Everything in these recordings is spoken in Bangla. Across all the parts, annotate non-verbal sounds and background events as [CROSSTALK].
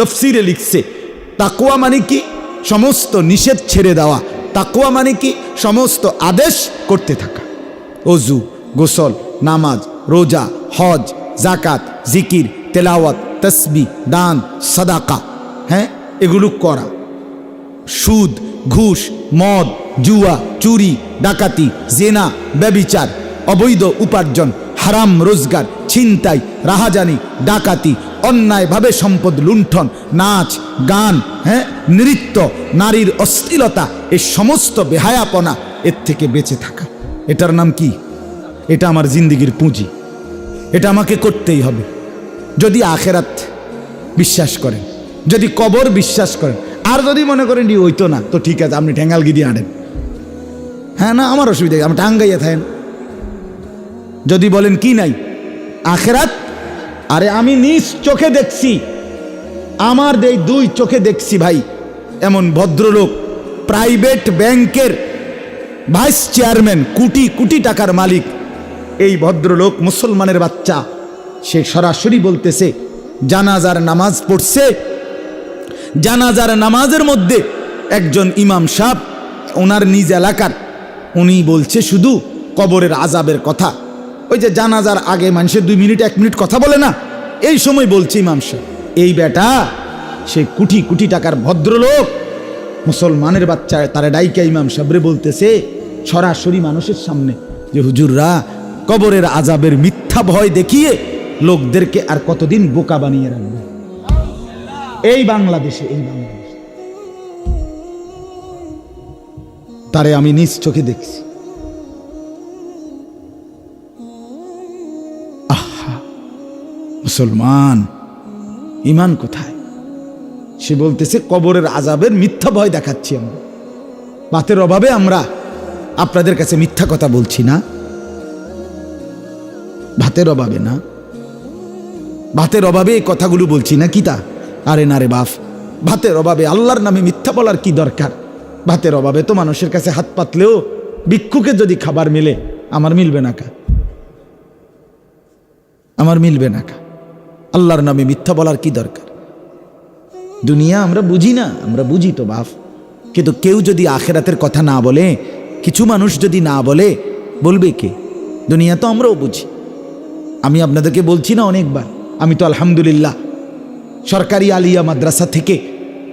তফসিরে লিখছে তাকুয়া মানে কি? সমস্ত নিষেধ ছেড়ে দেওয়া। তাকুয়া মানে কি? সমস্ত আদেশ করতে থাকা। অজু, গোসল, নামাজ, রোজা, হজ জাকাত জিকির, তেলাওয়াত, তসবি, দান, সাদাকা হ্যাঁ? এগুলো করা। সুদ, ঘুষ, মদ, জুয়া, চুরি, ডাকাতি, জেনা, ব্যবিচার, অবৈধ উপার্জন, হারাম রোজগার, ছিনতাই, রাহাজানি, ডাকাতি অন্যায়ভাবে সম্পদ লুণ্ঠন, নাচ, গান হ্যাঁ নৃত্য, নারীর অশ্লীলতা এই সমস্ত বেহায়াপনা এর থেকে বেঁচে থাকা। এটার নাম কি? এটা আমার জিন্দিগির পুঁজি। এটা আমাকে করতেই হবে। যদি আখেরাত বিশ্বাস করেন, যদি কবর বিশ্বাস করেন, আর যদি মনে করেন যে ওইতো না, তো ঠিক আছে, আপনি ঠেঙ্গাল গিয়ে আনেন। হ্যাঁ না, আমার অসুবিধা আপনি টাঙ্গাইয়া থাকেন। যদি বলেন কি নাই, আখেরাত আরে আমি নিজ চোখে দেখছি। আমার এই দুই চোখে দেখছি ভাই। এমন ভদ্রলোক প্রাইভেট ব্যাংকের ভাইস চেয়ারম্যান কোটি কোটি টাকার মালিক। এই ভদ্রলোক মুসলমানের বাচ্চা। সে সরাসরি বলতেছে, জানাজার নামাজ পড়ছে। জানাজার নামাজের মধ্যে একজন ইমাম সাহ ওনার নিজ এলাকার। উনি বলছে শুধু কবরের আজাবের কথা। ওই যে জানাজার আগে মানুষের দুই মিনিট, এক মিনিট কথা বলে না? এই সময় বলছে ইমাম এই বেটা, সে কোটি কোটি টাকার ভদ্রলোক, মুসলমানের বাচ্চা তারা ডাইকা ইমাম সাবরে বলতেছে, সরাসরি মানুষের সামনে যে হুজুররা কবরের আজাবের মিথ্যা ভয় দেখিয়ে লোকদেরকে আর কতদিন বোকা বানিয়ে রাখবে? এই বাংলাদেশে এই বাংলাদেশে। তারে আমি নিজ চোখে দেখছি। আহা, মুসলমান ইমান কোথায়? সে বলতেছে, কবরের আজাবের মিথ্যা ভয় দেখাচ্ছি আমরা। বাতের অভাবে আমরা আপনাদের কাছে মিথ্যা কথা বলছি না। ভাতের অভাবে না। ভাতের অভাবে এই কথাগুলো বলছি না কি তা? আরে না রে বাপ ভাতের অভাবে আল্লাহর নামে মিথ্যা বলার কি দরকার? ভাতের অভাবে তো মানুষের কাছে হাত পাতলেও ভিক্ষুকে যদি খাবার মিলে, আমার মিলবে না কা? আমার মিলবে না কা। আল্লাহর নামে মিথ্যা বলার কি দরকার? দুনিয়া আমরা বুঝি না, আমরা বুঝি তো বাপ। কিন্তু কেউ যদি আখেরাতের কথা না বলে, কিছু মানুষ যদি না বলে, বলবে কে? দুনিয়া তো আমরাও বুঝি। আমি আপনাদেরকে বলছি না অনেকবার, আমি তো আলহামদুলিল্লাহ সরকারি আলিয়া মাদ্রাসা থেকে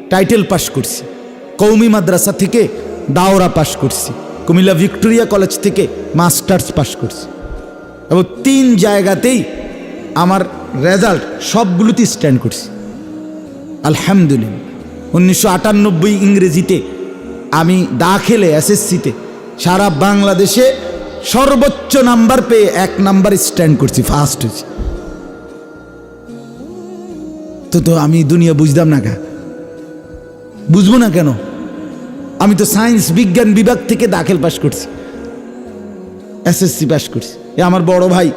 টাইটেল পাশ করছি, কৌমি মাদ্রাসা থেকে দাওরা পাশ করছি, কুমিল্লা ভিক্টোরিয়া কলেজ থেকে মাস্টার্স পাশ করছি। এবং তিন জায়গাতেই আমার রেজাল্ট সবগুলোতে স্ট্যান্ড করছি। আলহামদুলিল্লাহ। উনিশশো আটানব্বই ইংরেজিতে আমি দাখেলে এসএসসিতে সারা বাংলাদেশে সর্বোচ্চ নাম্বার পেয়ে এক নাম্বার স্ট্যান্ড করছি, ফার্স্ট হয়েছি। তো তো আমি দুনিয়া বুঝতাম না কা বুঝব না কেন? আমি তো সায়েন্স বিজ্ঞান বিভাগ থেকে দাখিল পাশ করছি। এসএসসি পাশ করছি। এ আমার বড় ভাই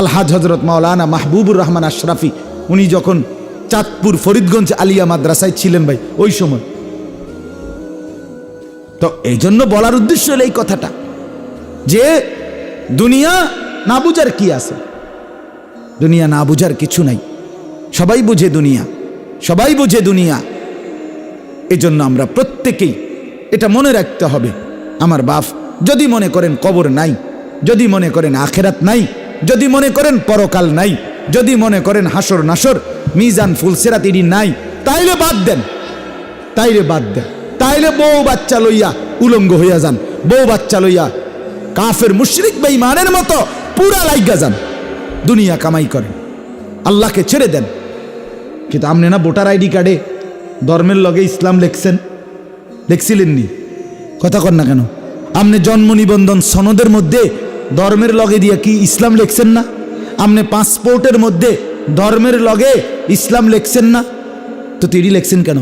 আলহাজ হজরত মাওলানা মাহবুবুর রহমান আশরাফি, উনি যখন চাঁদপুর ফরিদগঞ্জ আলিয়া মাদ্রাসায় ছিলেন ভাই, ওই সময়। তো এই জন্য বলার উদ্দেশ্য হলো এই কথাটা, যে দুনিয়া না বুঝার কি আছে? দুনিয়া না বুঝার কিছু নাই। সবাই বুঝে দুনিয়া, সবাই বুঝে দুনিয়া। এজন্য আমরা প্রত্যেকেই এটা মনে রাখতে হবে। আমার বাপ যদি মনে করেন কবর নাই, যদি মনে করেন আখেরাত নাই যদি মনে করেন পরকাল নাই, যদি মনে করেন হাসর নাসর, মিজান ফুলসেরাত ইডি নাই, তাইলে বাদ দেন। তাইলে বাদ দেন। তাইলে বউ বাচ্চা লইয়া উলঙ্গ হইয়া যান। বউ বাচ্চা লইয়া কাফের মুশরিক বেঈমানের মতো পুরা লাইগা যান। দুনিয়া কামাই করেন। আল্লাহকে ছেড়ে দেন। কিন্তু আপনি না ভোটার আইডি কার্ডে ধর্মের লগে ইসলাম লেখছেন? লেখছিলেননি? কথা কর না কেন? আপনি জন্ম নিবন্ধন সনদের মধ্যে ধর্মের লগে দিয়ে কি ইসলাম লেখছেন না? আপনি পাসপোর্টের মধ্যে ধর্মের লগে ইসলাম লেখছেন না? তো তিনি লেখছেন কেন?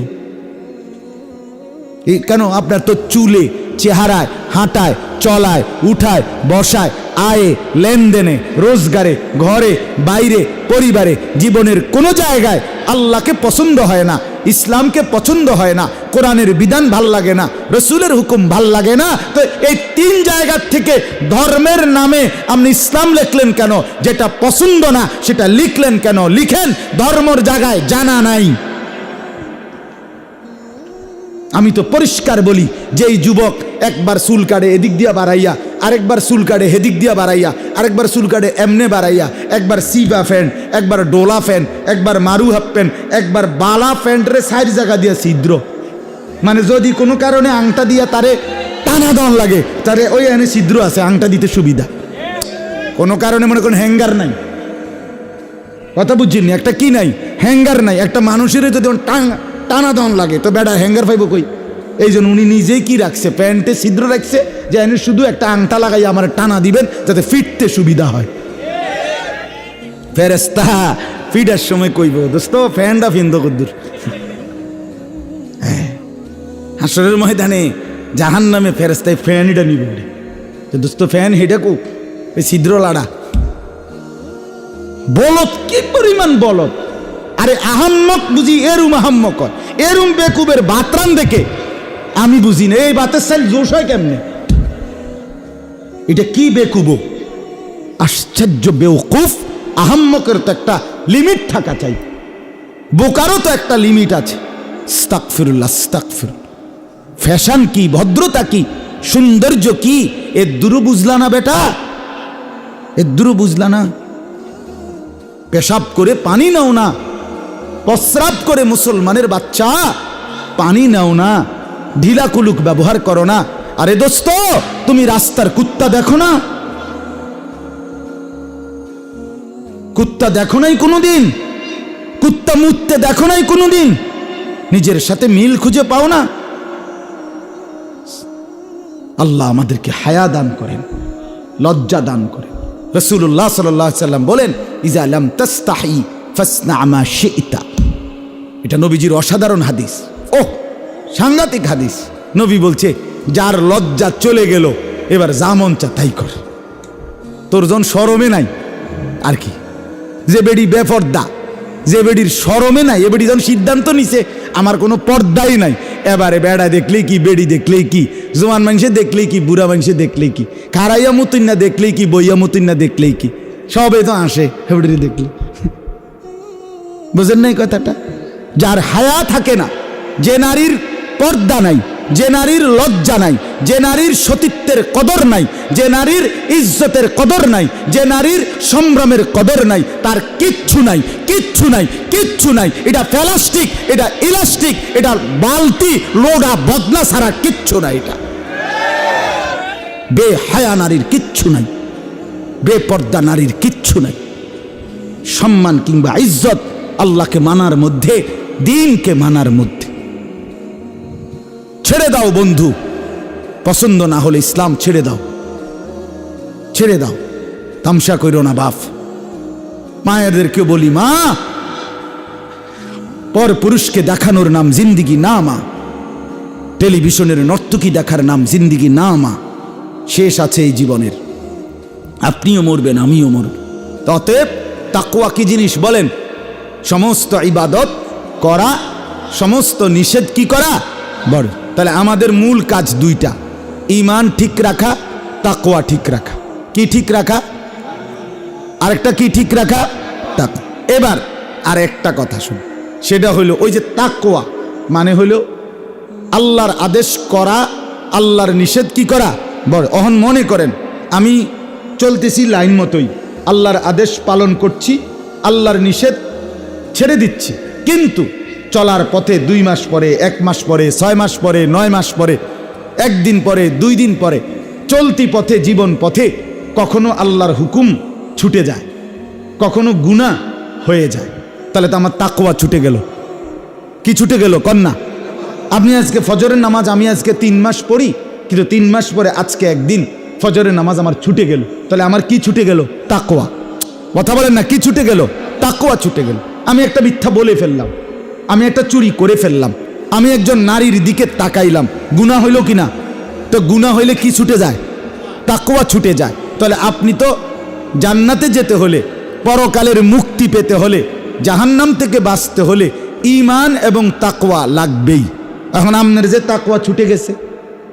কেন আপনার তো চুলে, চেহারায়, হাঁটায়, চলায়, উঠায়, বসায়, আয়ে, লেনদেনে, রোজগারে, ঘরে, বাইরে, পরিবারে, জীবনের কোনো জায়গায় আল্লাহকে পছন্দ হয় না। ইসলামকে পছন্দ হয় না, কোরআনের বিধান ভালো লাগে না, রসুলের হুকুম ভালো লাগে না, তো এই তিন জায়গার থেকে ধর্মের নামে আপনি ইসলাম লিখলেন কেন? যেটা পছন্দ না, সেটা লিখলেন কেন? লিখেন, ধর্মর জায়গায় জানা নাই। আমি তো পরিষ্কার বলি যে এই যুবক একবার চুল কাটে, এদিক দিয়া বাড়াইয়া আরেকবার চুল কাটে, হেদিক দিয়া বাড়াইয়া, আরেকবার চুল কাটে, এমনে বাড়াইয়া, একবার সিবা ফ্যান্ট একবার ডোলা ফ্যান্ট একবার মারু হাফ প্যান্ট, একবার বালা প্যান্টরে সাইড জায়গা দিয়া ছিদ্র। মানে যদি কোনো কারণে আংটা দিয়া তারে টানা দন লাগে, তারে ওই এনে ছিদ্র আছে, আংটা দিতে সুবিধা। কোনো কারণে মনে করেন হ্যাঙ্গার নাই। কথা বুঝছেন একটা কি নাই? হ্যাঙ্গার নাই। একটা মানুষের যদি টাং টানা দন লাগে, তো বেটা হ্যাঙ্গার পাইব কই? এই জন্য উনি নিজেই কি রাখছে? প্যান্টে ছিদ্র রাখছে, যে এনে শুধু একটা আংটা লাগাই আমার টানা দিবেন, যাতে ফিরতে সুবিধা হয়। ফেরেস্তা ফিটার সময় কইব, দোস্ত, ফ্যানটা ফিন্দ কদ্দুর। হ্যাঁ হাসরের ময়দানে জাহান নামে ফেরেস্তায় ফ্যানটা নিব যে দোস্ত, ফ্যান হেটা কো, এই ছিদ্র লাড়া। বলত, কি পরিমাণ বলত? আরে আহাম্মক বুঝি এরুম আহাম্মক এরুম বেকুবের বাতরান দেখে আমি বুঝি না, এই বাতের সাইল জোশ হয় কেমনে? এটা কি বেকুবো? আশ্চর্য বেউকুফ আহাম্মকের তো একটা লিমিট থাকা চাই। বোকারও তো একটা লিমিট আছে। স্তাকফিরুল্লাহ, স্তাকফির। ফ্যাশন কি, ভদ্রতা কি, সৌন্দর্য কি? এর দূর বুঝলা না বেটা? এর দূর বুঝলা না? পেশাব করে পানি নাও না। প্রস্রাব করে মুসলমানের বাচ্চা, পানি নাও না। ঢিলা কুলুক ব্যবহার করো না। আরে দোস্ত, তুমি রাস্তার কুত্তা দেখো না? কুত্তা দেখো নাই কোনোদিন? কুত্তা মুততে দেখো নাই কোনোদিন? নিজের সাথে মিল খুঁজে পাও না? আল্লাহ আমাদেরকে হায়া দান করেন, লজ্জা দান করেন। রসুল্লাহ সাল্লাম বলেন, ইজা আলম তস্তাহি ফসনা আমা শেইতা এটা নবীজির অসাধারণ হাদিস। ও সাংঘাতিক হাদিস। নবী বলছে, যার লজ্জা চলে গেল, এবার যা মন চা তাই কর। তোর জন সরমে নাই, আর কি? যে বেডি বেপর্দা যে বেডির সরমে নাই, এ বেডি যখন সিদ্ধান্ত নিছে, আমার কোনো পর্দাই নাই। এবারে বেড়া দেখলেই কি, বেডি দেখলেই কি, জোয়ান মানুষে দেখলেই কি, বুড়া মানুষে দেখলেই কি, খারাইয়া মতুন না দেখলেই কি, বইয়া মতুন না দেখলেই কি, সবে তো আসে হেবড়ি দেখলে। [LAUGHS] বুঝেন নাই কথাটা? যার হায়া থাকে না, যে নারীর পর্দা নাই, যে নারীর লজ্জা নাই, যে নারীর সতীত্বের কদর নাই, যে নারীর ইজ্জতের কদর নাই, যে নারীর সংগ্রামের কদর নাই, তার কিচ্ছু নাই কিচ্ছু নাই কিচ্ছু নাই। এটা প্লাস্টিক, এটা ইলাস্টিক, এটা বালতি, লোডা, বদনা ছাড়া কিচ্ছু নাই এটা। বেহায়া নারীর কিচ্ছু নাই বেপর্দা নারীর কিচ্ছু নাই। সম্মান কিংবা ইজ্জত আল্লাহকে মানার মধ্যে, দিনকে মানার মধ্যে। ছেড়ে দাও বন্ধু। পছন্দ না হলে ইসলাম ছেড়ে দাও। ছেড়ে দাও। তামসা করো না বাপ। মায়েদেরকে বলি, মা! পর পুরুষকে দেখানোর নাম জিন্দিগি না, মা। টেলিভিশনের নর্তকী দেখার নাম জিন্দিগি না, মা। শেষ আছে এই জীবনের। আপনিও মরবেন, আমিও মরব। ততএব তাকুয়া কি জিনিস বলেন? সমস্ত ইবাদত করা, সমস্ত নিষেধ কি করা? বড় তাহলে আমাদের মূল কাজ দুইটা। ইমান ঠিক রাখা তাকোয়া ঠিক রাখা। কি ঠিক রাখা? আরেকটা কি ঠিক রাখা? তাক এবার আর একটা কথা শুন। সেটা হইল ওই যে তাকোয়া মানে হইল আল্লাহর আদেশ করা, আল্লাহর নিষেধ কি করা? বড় অহন মনে করেন, আমি চলতেছি লাইন মতোই। আল্লাহর আদেশ পালন করছি, আল্লাহর নিষেধ ছেড়ে দিচ্ছি। কিন্তু চলার পথে দুই মাস পরে, এক মাস পরে, ছয় মাস পরে, নয় মাস পরে, একদিন পরে, দুই দিন পরে, চলতি পথে, জীবন পথে কখনো আল্লাহর হুকুম ছুটে যায়, কখনো গুণা হয়ে যায়। তাহলে তো আমার তাকোয়া ছুটে গেল। কি ছুটে গেল? কন্যা আপনি আজকে ফজরের নামাজ, আমি আজকে তিন মাস পড়ি, কিন্তু তিন মাস পরে আজকে একদিন ফজরের নামাজ আমার ছুটে গেল। তাহলে আমার কি ছুটে গেল? তাকোয়া কথা বলেন না, কি ছুটে গেল? তাকোয়া ছুটে গেল। আমি একটা মিথ্যা বলে ফেললাম। আমি একটা চুরি করে ফেললাম। আমি একজন নারীর দিকে তাকাইলাম। গুণা হইল কি না তো গুণা হইলে কি ছুটে যায়? তাকোয়া ছুটে যায়। তাহলে আপনি তো জান্নাতে যেতে হলে, পরকালের মুক্তি পেতে হলে, জাহান্নাম থেকে বাঁচতে হলে ইমান এবং তাকওয়া লাগবেই। এখন আপনার যে তাকওয়া ছুটে গেছে,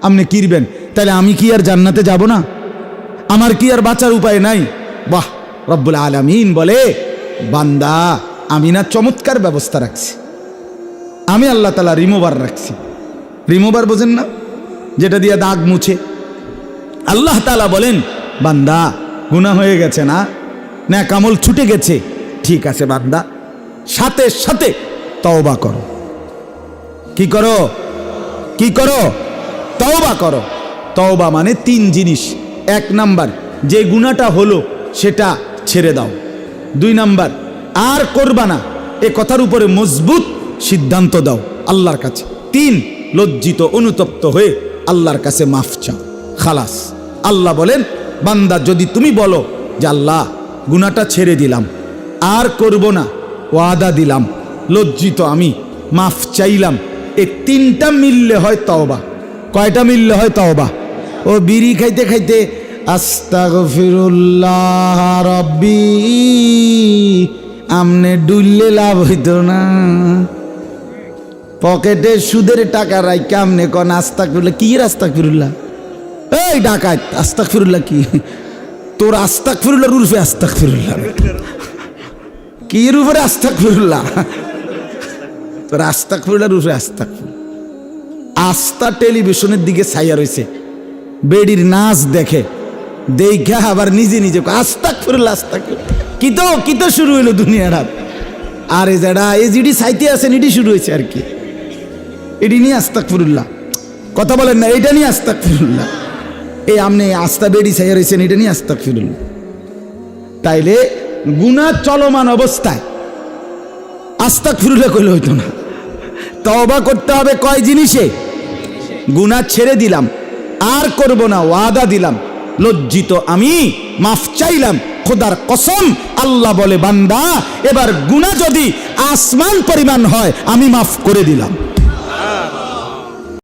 আপনি কিরবেন? তাহলে আমি কি আর জান্নাতে যাব না? আমার কি আর বাঁচার উপায় নাই? বাহ, রব্বুল আলমিন বলে, বান্দা, আমি না চমৎকার ব্যবস্থা রাখছি। আমি আল্লাহ তালা রিমোভার রাখছি। রিমোভার বোঝেন না? যেটা দিয়ে দাগ মুছে। আল্লাহ তালা বলেন, বান্দা গুণা হয়ে গেছে না? না কামল ছুটে গেছে। ঠিক আছে বান্দা, সাথে সাথে তওবা করো। কি করো? কি করো? তওবা করো। তওবা মানে তিন জিনিস। এক নাম্বার, যে গুণাটা হলো, সেটা ছেড়ে দাও। দুই নাম্বার, আর করবা না। এ কথার উপরে মজবুত সিদ্ধান্ত দাও আল্লাহর কাছে। তিন, লজ্জিত অনুতপ্ত হয়ে আল্লাহর কাছে মাফ চাও। খালাস, আল্লাহ বলেন, বান্দা, যদি তুমি বলো যে আল্লাহ গুণাটা ছেড়ে দিলাম, আর করব না, ওয়াদা দিলাম, লজ্জিত আমি, মাফ চাইলাম, এ তিনটা মিললে হয় তওবা। কয়টা মিললে হয় তওবা? ও বিড়ি খাইতে খাইতে, আস্তাগফিরুল্লাহ রব্বি, আমনে ডুললে লাভ হইতো না। পকেটে সুদের টাকা রাই কেমনে কন আস্তাক ফিরুল্লাহ কি রাস্তাক ফিরুল্লাহ এই ডাকাত আস্তাক ফিরুল্লাহ কি? তোর আস্তাক ফিরুল্লাহ রুলফে আস্তাক ফিরুল্লাহ কি রূপে আস্তাক ফিরুল্লাহ তোর আস্তাক ফিরুল্লাহ রুফে আস্তাক আস্থা টেলিভিশনের দিকে ছাইয়া রয়েছে বেডির নাচ দেখে। দেখা আবার নিজে নিজে আস্তাক ফিরুল্লাহ আস্তাক ফিরুল্লাহ। কি তো কি তো শুরু হইল দুনিয়াটা আরে যারা এই জিডি সাইতে আছেন, এটি শুরু হয়েছে আর কি। এটি নিয়ে আস্তাক ফিরুল্লাহ কথা বলেন না এটা নিয়ে আস্তাক ফিরুল্লাহ এই আমনে আস্তা বেডি ছাইয়া রয়েছেন এটা নিয়ে আস্তাক ফিরুল্লাহ তাইলে গুণা চলমান অবস্থায় আস্তাক ফিরুল্লাহ করলে হইতো না। তওবা করতে হবে কয় জিনিসে? গুনাহ ছেড়ে দিলাম, আর করব না, ওয়াদা দিলাম। লজ্জিত আমি, মাফ চাইলাম, খোদার কসম, আল্লাহ বলে বান্দা, এবার গুনাহ যদি আসমান পরিমাণ হয়, আমি মাফ করে দিলাম।